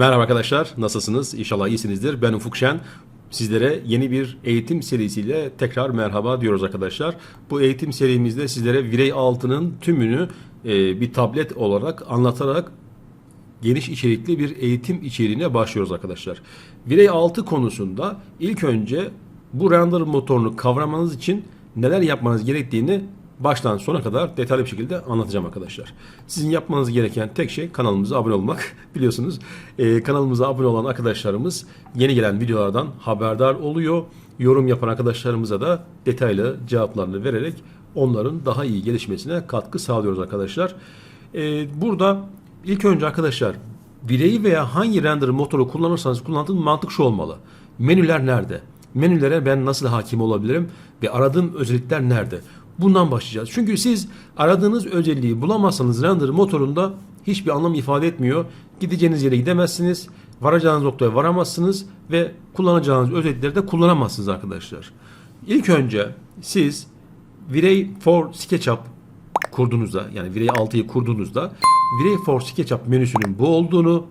Merhaba arkadaşlar, nasılsınız? İnşallah iyisinizdir. Ben Ufuk Şen. Sizlere yeni bir eğitim serisiyle tekrar merhaba diyoruz arkadaşlar. Bu eğitim serimizde sizlere Virey 6'nın tümünü e, bir tablet olarak anlatarak geniş içerikli bir eğitim içeriğine başlıyoruz arkadaşlar. Virey 6 konusunda ilk önce bu render motorunu kavramanız için neler yapmanız gerektiğini baştan sona kadar detaylı bir şekilde anlatacağım arkadaşlar. Sizin yapmanız gereken tek şey kanalımıza abone olmak. Biliyorsunuz e, kanalımıza abone olan arkadaşlarımız yeni gelen videolardan haberdar oluyor. Yorum yapan arkadaşlarımıza da detaylı cevaplarını vererek onların daha iyi gelişmesine katkı sağlıyoruz arkadaşlar. E, burada ilk önce arkadaşlar bireyi veya hangi render motoru kullanırsanız kullandığınız mantık şu olmalı. Menüler nerede? Menülere ben nasıl hakim olabilirim ve aradığım özellikler nerede? Bundan başlayacağız. Çünkü siz aradığınız özelliği bulamazsanız render motorunda hiçbir anlam ifade etmiyor. Gideceğiniz yere gidemezsiniz. Varacağınız noktaya varamazsınız ve kullanacağınız özellikleri de kullanamazsınız arkadaşlar. İlk önce siz Virey for SketchUp kurduğunuzda yani Virey 6'yı kurduğunuzda Virey for SketchUp menüsünün bu olduğunu,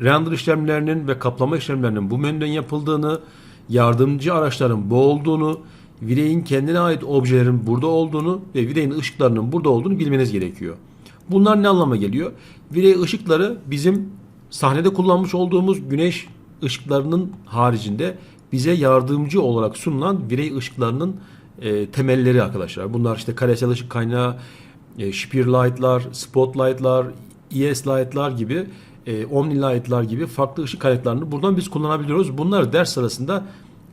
render işlemlerinin ve kaplama işlemlerinin bu menüden yapıldığını, yardımcı araçların bu olduğunu, Virey'in kendine ait objelerin burada olduğunu ve Virey'in ışıklarının burada olduğunu bilmeniz gerekiyor. Bunlar ne anlama geliyor? Virey ışıkları bizim sahnede kullanmış olduğumuz güneş ışıklarının haricinde bize yardımcı olarak sunulan Virey ışıklarının e, temelleri arkadaşlar. Bunlar işte karesel ışık kaynağı, e, Spear light'lar, spotlight'lar, ES light'lar gibi, e, Omni light'lar gibi farklı ışık kaynaklarını buradan biz kullanabiliyoruz. Bunları ders sırasında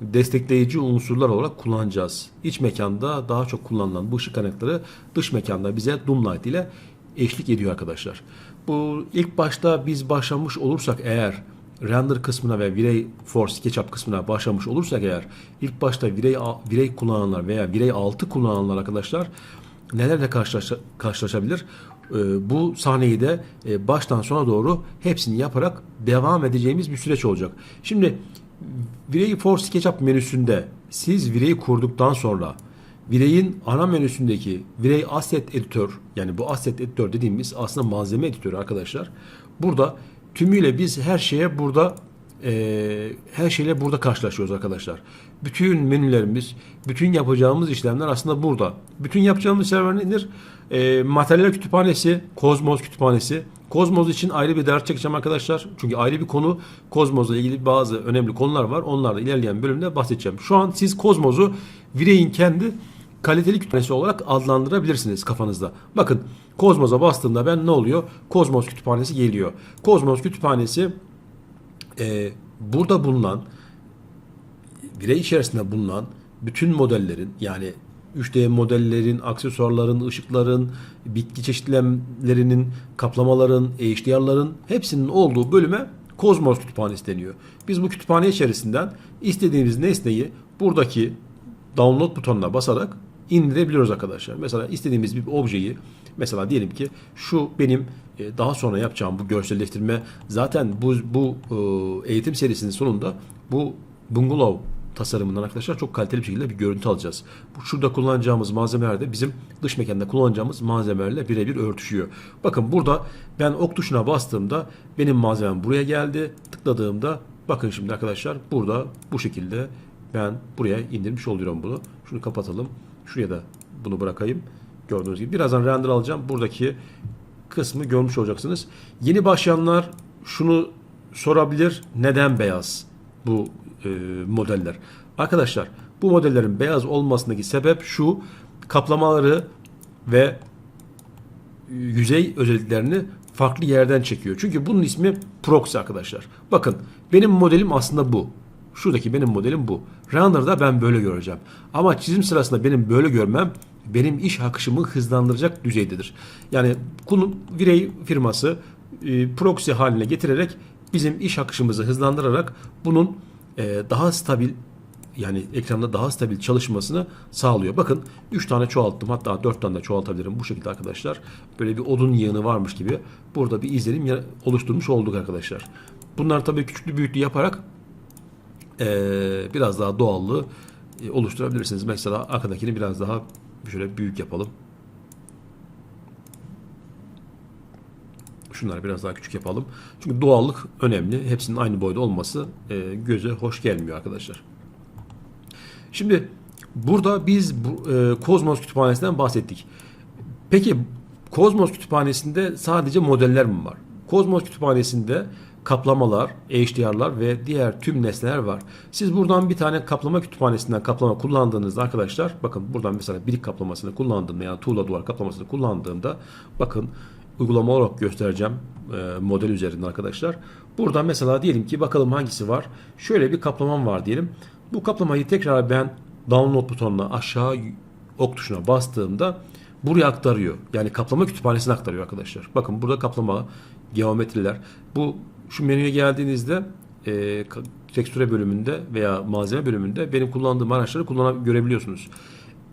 destekleyici unsurlar olarak kullanacağız. İç mekanda daha çok kullanılan bu ışık kaynakları dış mekanda bize Doomlight ile eşlik ediyor arkadaşlar. Bu ilk başta biz başlamış olursak eğer render kısmına ve Virey for SketchUp kısmına başlamış olursak eğer ilk başta Virey, Virey kullananlar veya Virey 6 kullananlar arkadaşlar nelerle karşılaş, karşılaşabilir? Ee, bu sahneyi de e, baştan sona doğru hepsini yaparak devam edeceğimiz bir süreç olacak. Şimdi Virey for SketchUp menüsünde siz Virey'i kurduktan sonra Virey'in ana menüsündeki Virey Asset Editor yani bu Asset Editor dediğimiz aslında malzeme editörü arkadaşlar. Burada tümüyle biz her şeye burada e, her şeyle burada karşılaşıyoruz arkadaşlar. Bütün menülerimiz, bütün yapacağımız işlemler aslında burada. Bütün yapacağımız işlemler nedir? E, materyal kütüphanesi, Kozmos kütüphanesi. Kozmos için ayrı bir ders çekeceğim arkadaşlar. Çünkü ayrı bir konu Kozmos'la ilgili bazı önemli konular var. Onlarla ilerleyen bölümde bahsedeceğim. Şu an siz Kozmos'u Virey'in kendi kaliteli kütüphanesi olarak adlandırabilirsiniz kafanızda. Bakın Kozmos'a bastığımda ben ne oluyor? Kozmos kütüphanesi geliyor. Kozmos kütüphanesi e, burada bulunan birey içerisinde bulunan bütün modellerin yani 3D modellerin, aksesuarların, ışıkların, bitki çeşitlemlerinin, kaplamaların, HDR'ların hepsinin olduğu bölüme Kozmos kütüphanesi deniyor. Biz bu kütüphane içerisinden istediğimiz nesneyi buradaki download butonuna basarak indirebiliyoruz arkadaşlar. Mesela istediğimiz bir objeyi mesela diyelim ki şu benim e, daha sonra yapacağım bu görselleştirme zaten bu bu e, eğitim serisinin sonunda bu bungalow tasarımından arkadaşlar çok kaliteli bir şekilde bir görüntü alacağız. Bu şurada kullanacağımız malzemeler de bizim dış mekanda kullanacağımız malzemelerle birebir örtüşüyor. Bakın burada ben ok tuşuna bastığımda benim malzemem buraya geldi. Tıkladığımda bakın şimdi arkadaşlar burada bu şekilde ben buraya indirmiş oluyorum bunu. Şunu kapatalım. Şuraya da bunu bırakayım. Gördüğünüz gibi. Birazdan render alacağım. Buradaki kısmı görmüş olacaksınız. Yeni başlayanlar şunu sorabilir. Neden beyaz bu e, modeller? Arkadaşlar bu modellerin beyaz olmasındaki sebep şu. Kaplamaları ve yüzey özelliklerini farklı yerden çekiyor. Çünkü bunun ismi proxy arkadaşlar. Bakın benim modelim aslında bu. Şuradaki benim modelim bu. Render'da ben böyle göreceğim. Ama çizim sırasında benim böyle görmem benim iş akışımı hızlandıracak düzeydedir. Yani bunun Virey firması e, proxy haline getirerek bizim iş akışımızı hızlandırarak bunun e, daha stabil yani ekranda daha stabil çalışmasını sağlıyor. Bakın 3 tane çoğalttım hatta 4 tane de çoğaltabilirim bu şekilde arkadaşlar. Böyle bir odun yığını varmış gibi burada bir izlenim oluşturmuş olduk arkadaşlar. Bunlar tabii küçüklü büyüklü yaparak ee, biraz daha doğallığı e, oluşturabilirsiniz. Mesela arkadakini biraz daha şöyle büyük yapalım. Şunları biraz daha küçük yapalım. Çünkü doğallık önemli. Hepsinin aynı boyda olması e, göze hoş gelmiyor arkadaşlar. Şimdi burada biz e, Kozmos kütüphanesinden bahsettik. Peki Kozmos kütüphanesinde sadece modeller mi var? Kozmos kütüphanesinde kaplamalar, HDR'lar ve diğer tüm nesneler var. Siz buradan bir tane kaplama kütüphanesinden kaplama kullandığınızda arkadaşlar bakın buradan mesela birik kaplamasını kullandığımda yani tuğla duvar kaplamasını kullandığımda bakın uygulama olarak göstereceğim e, model üzerinde arkadaşlar. Buradan mesela diyelim ki bakalım hangisi var. Şöyle bir kaplamam var diyelim. Bu kaplamayı tekrar ben download butonuna aşağı ok tuşuna bastığımda buraya aktarıyor. Yani kaplama kütüphanesine aktarıyor arkadaşlar. Bakın burada kaplama, geometriler. Bu şu menüye geldiğinizde e, tekstüre bölümünde veya malzeme bölümünde benim kullandığım araçları kullanıp görebiliyorsunuz.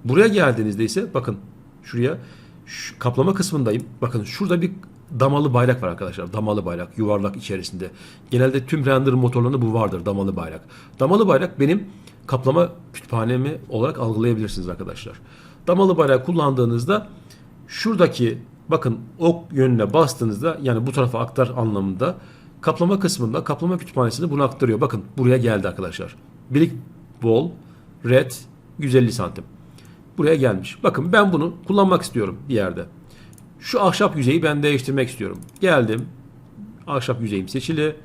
Buraya geldiğinizde ise bakın şuraya şu kaplama kısmındayım. Bakın şurada bir damalı bayrak var arkadaşlar. Damalı bayrak yuvarlak içerisinde. Genelde tüm render motorlarında bu vardır damalı bayrak. Damalı bayrak benim kaplama kütüphanemi olarak algılayabilirsiniz arkadaşlar. Damalı bayrak kullandığınızda şuradaki bakın ok yönüne bastığınızda yani bu tarafa aktar anlamında kaplama kısmında kaplama kütüphanesinde bunu aktarıyor. Bakın buraya geldi arkadaşlar. Brick wall red 150 santim. Buraya gelmiş. Bakın ben bunu kullanmak istiyorum bir yerde. Şu ahşap yüzeyi ben değiştirmek istiyorum. Geldim. Ahşap yüzeyim seçili.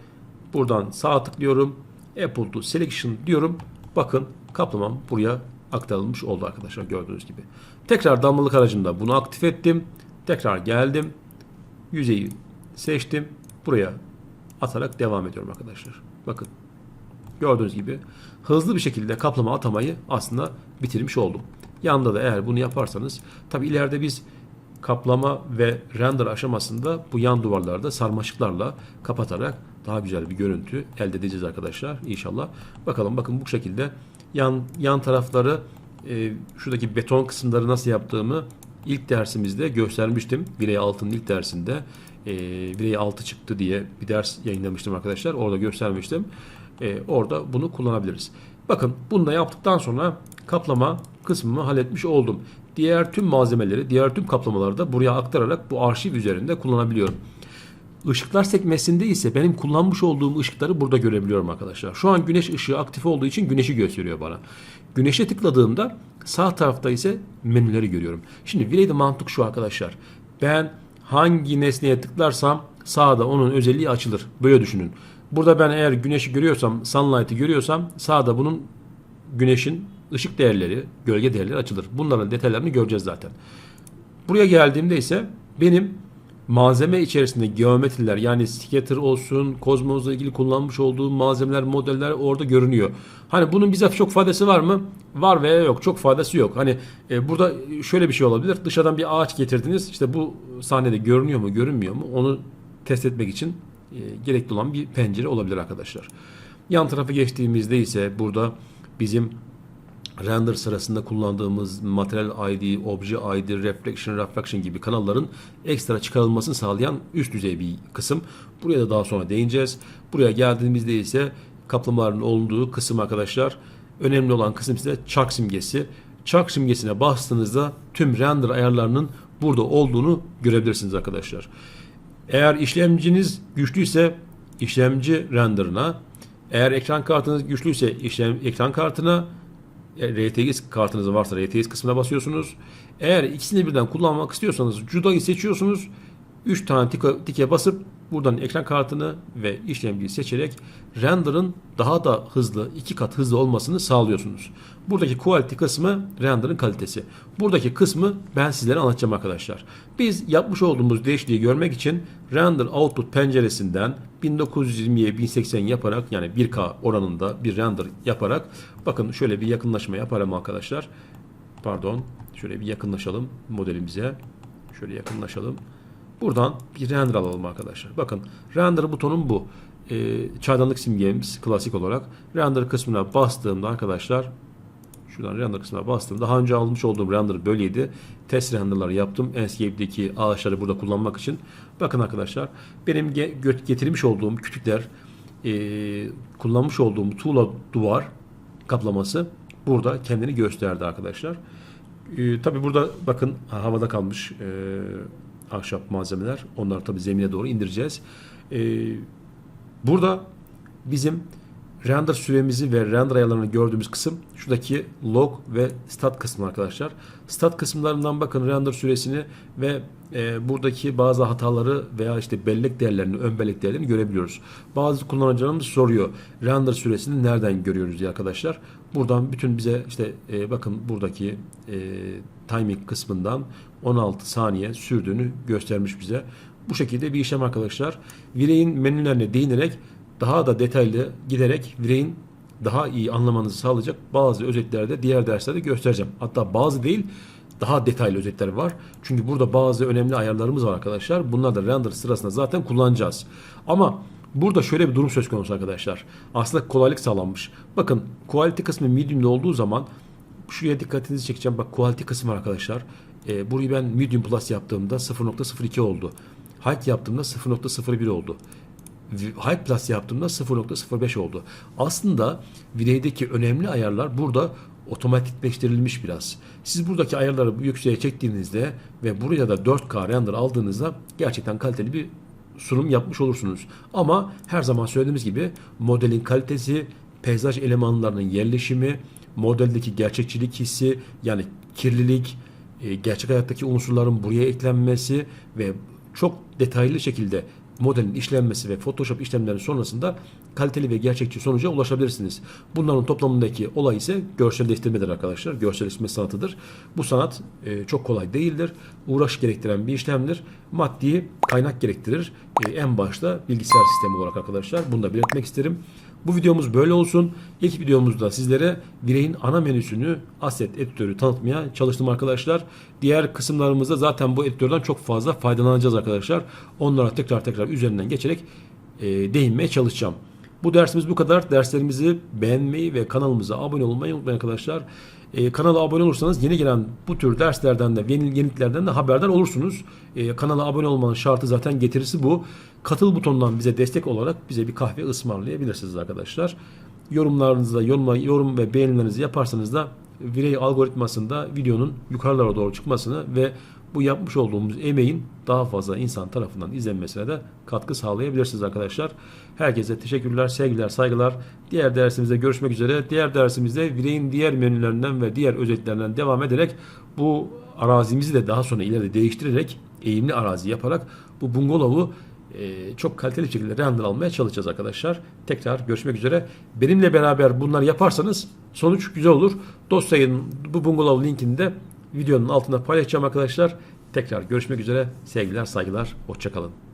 Buradan sağ tıklıyorum. Apple to Selection diyorum. Bakın kaplamam buraya aktarılmış oldu arkadaşlar gördüğünüz gibi. Tekrar damlalık aracımda bunu aktif ettim. Tekrar geldim. Yüzeyi seçtim. Buraya atarak devam ediyorum arkadaşlar. Bakın gördüğünüz gibi hızlı bir şekilde kaplama atamayı aslında bitirmiş oldum. Yanında da eğer bunu yaparsanız tabi ileride biz kaplama ve render aşamasında bu yan duvarlarda sarmaşıklarla kapatarak daha güzel bir görüntü elde edeceğiz arkadaşlar inşallah. Bakalım bakın bu şekilde yan yan tarafları e, şuradaki beton kısımları nasıl yaptığımı ilk dersimizde göstermiştim. Virey 6'nın ilk dersinde e, Virey 6 çıktı diye bir ders yayınlamıştım arkadaşlar. Orada göstermiştim. E, orada bunu kullanabiliriz. Bakın bunu da yaptıktan sonra kaplama kısmımı halletmiş oldum. Diğer tüm malzemeleri, diğer tüm kaplamaları da buraya aktararak bu arşiv üzerinde kullanabiliyorum. Işıklar sekmesinde ise benim kullanmış olduğum ışıkları burada görebiliyorum arkadaşlar. Şu an güneş ışığı aktif olduğu için güneşi gösteriyor bana. Güneşe tıkladığımda sağ tarafta ise menüleri görüyorum. Şimdi Virey'de mantık şu arkadaşlar. Ben hangi nesneye tıklarsam sağda onun özelliği açılır. Böyle düşünün. Burada ben eğer güneşi görüyorsam, sunlight'ı görüyorsam sağda bunun güneşin ışık değerleri, gölge değerleri açılır. Bunların detaylarını göreceğiz zaten. Buraya geldiğimde ise benim malzeme içerisinde geometriler yani scatter olsun, kozmosla ilgili kullanmış olduğum malzemeler, modeller orada görünüyor. Hani bunun bize çok faydası var mı? Var veya yok. Çok faydası yok. Hani e, burada şöyle bir şey olabilir. Dışarıdan bir ağaç getirdiniz. İşte bu sahnede görünüyor mu, görünmüyor mu? Onu test etmek için e, gerekli olan bir pencere olabilir arkadaşlar. Yan tarafa geçtiğimizde ise burada bizim render sırasında kullandığımız material ID, obje ID, reflection, reflection gibi kanalların ekstra çıkarılmasını sağlayan üst düzey bir kısım. Buraya da daha sonra değineceğiz. Buraya geldiğimizde ise kaplamaların olduğu kısım arkadaşlar. Önemli olan kısım ise çark simgesi. Çark simgesine bastığınızda tüm render ayarlarının burada olduğunu görebilirsiniz arkadaşlar. Eğer işlemciniz güçlüyse işlemci renderına, eğer ekran kartınız güçlüyse işlem ekran kartına, RTX kartınız varsa RTX kısmına basıyorsunuz. Eğer ikisini birden kullanmak istiyorsanız Juda'yı seçiyorsunuz. 3 tane tike, tike basıp buradan ekran kartını ve işlemciyi seçerek render'ın daha da hızlı, iki kat hızlı olmasını sağlıyorsunuz. Buradaki quality kısmı render'ın kalitesi. Buradaki kısmı ben sizlere anlatacağım arkadaşlar. Biz yapmış olduğumuz değişikliği görmek için render output penceresinden 1920'ye 1080 yaparak yani 1K oranında bir render yaparak bakın şöyle bir yakınlaşma yaparım arkadaşlar. Pardon. Şöyle bir yakınlaşalım modelimize. Şöyle yakınlaşalım. Buradan bir render alalım arkadaşlar. Bakın render butonum bu. Ee, çaydanlık simgemiz klasik olarak. Render kısmına bastığımda arkadaşlar şuradan render kısmına bastım. Daha önce almış olduğum render böyleydi. Test renderları yaptım. Enscape'deki ağaçları burada kullanmak için. Bakın arkadaşlar benim ge- getirmiş olduğum kütükler e, kullanmış olduğum tuğla duvar kaplaması burada kendini gösterdi arkadaşlar. E, Tabi burada bakın havada kalmış e, ahşap malzemeler. Onları tabii zemine doğru indireceğiz. Ee, burada bizim render süremizi ve render ayarlarını gördüğümüz kısım şuradaki log ve stat kısmı arkadaşlar. Stat kısımlarından bakın render süresini ve e, buradaki bazı hataları veya işte bellek değerlerini, ön bellek değerlerini görebiliyoruz. Bazı kullanıcılarımız soruyor render süresini nereden görüyoruz diye arkadaşlar. Buradan bütün bize işte e, bakın buradaki e, timing kısmından 16 saniye sürdüğünü göstermiş bize. Bu şekilde bir işlem arkadaşlar. Virey'in menülerine değinerek daha da detaylı giderek Virey'in daha iyi anlamanızı sağlayacak bazı özetlerde diğer derslerde göstereceğim. Hatta bazı değil daha detaylı özetler var. Çünkü burada bazı önemli ayarlarımız var arkadaşlar. Bunlar da render sırasında zaten kullanacağız. Ama burada şöyle bir durum söz konusu arkadaşlar. Aslında kolaylık sağlanmış. Bakın quality kısmı medium'da olduğu zaman şuraya dikkatinizi çekeceğim. Bak quality kısmı var arkadaşlar. Ee, burayı ben medium plus yaptığımda 0.02 oldu. Height yaptığımda 0.01 oldu. Height Plus yaptığımda 0.05 oldu. Aslında Virey'deki önemli ayarlar burada otomatikleştirilmiş biraz. Siz buradaki ayarları yükseğe çektiğinizde ve buraya da 4K render aldığınızda gerçekten kaliteli bir sunum yapmış olursunuz. Ama her zaman söylediğimiz gibi modelin kalitesi, peyzaj elemanlarının yerleşimi, modeldeki gerçekçilik hissi yani kirlilik, e, gerçek hayattaki unsurların buraya eklenmesi ve çok detaylı şekilde modelin işlenmesi ve Photoshop işlemlerinin sonrasında kaliteli ve gerçekçi sonuca ulaşabilirsiniz. Bunların toplamındaki olay ise görselleştirmedir arkadaşlar. Görselleştirme sanatıdır. Bu sanat e, çok kolay değildir. Uğraş gerektiren bir işlemdir. Maddi kaynak gerektirir. E, en başta bilgisayar sistemi olarak arkadaşlar. Bunu da belirtmek isterim. Bu videomuz böyle olsun. İlk videomuzda sizlere Virey'in ana menüsünü Asset editörü tanıtmaya çalıştım arkadaşlar. Diğer kısımlarımızda zaten bu editörden çok fazla faydalanacağız arkadaşlar. Onlara tekrar tekrar üzerinden geçerek e, değinmeye çalışacağım. Bu dersimiz bu kadar. Derslerimizi beğenmeyi ve kanalımıza abone olmayı unutmayın arkadaşlar. Ee, kanala abone olursanız yeni gelen bu tür derslerden de yeni yeniliklerden de haberdar olursunuz. Ee, kanala abone olmanın şartı zaten getirisi bu. Katıl butonundan bize destek olarak bize bir kahve ısmarlayabilirsiniz arkadaşlar. Yorumlarınızda yorum, yorum ve beğenilerinizi yaparsanız da Virey algoritmasında videonun yukarılara doğru çıkmasını ve bu yapmış olduğumuz emeğin daha fazla insan tarafından izlenmesine de katkı sağlayabilirsiniz arkadaşlar. Herkese teşekkürler, sevgiler, saygılar. Diğer dersimizde görüşmek üzere. Diğer dersimizde Virey'in diğer menülerinden ve diğer özetlerinden devam ederek bu arazimizi de daha sonra ileride değiştirerek eğimli arazi yaparak bu bungalovu e, çok kaliteli şekilde render almaya çalışacağız arkadaşlar. Tekrar görüşmek üzere. Benimle beraber bunları yaparsanız sonuç güzel olur. Dosyayın bu bungalov linkini de videonun altında paylaşacağım arkadaşlar. Tekrar görüşmek üzere. Sevgiler, saygılar. Hoşçakalın.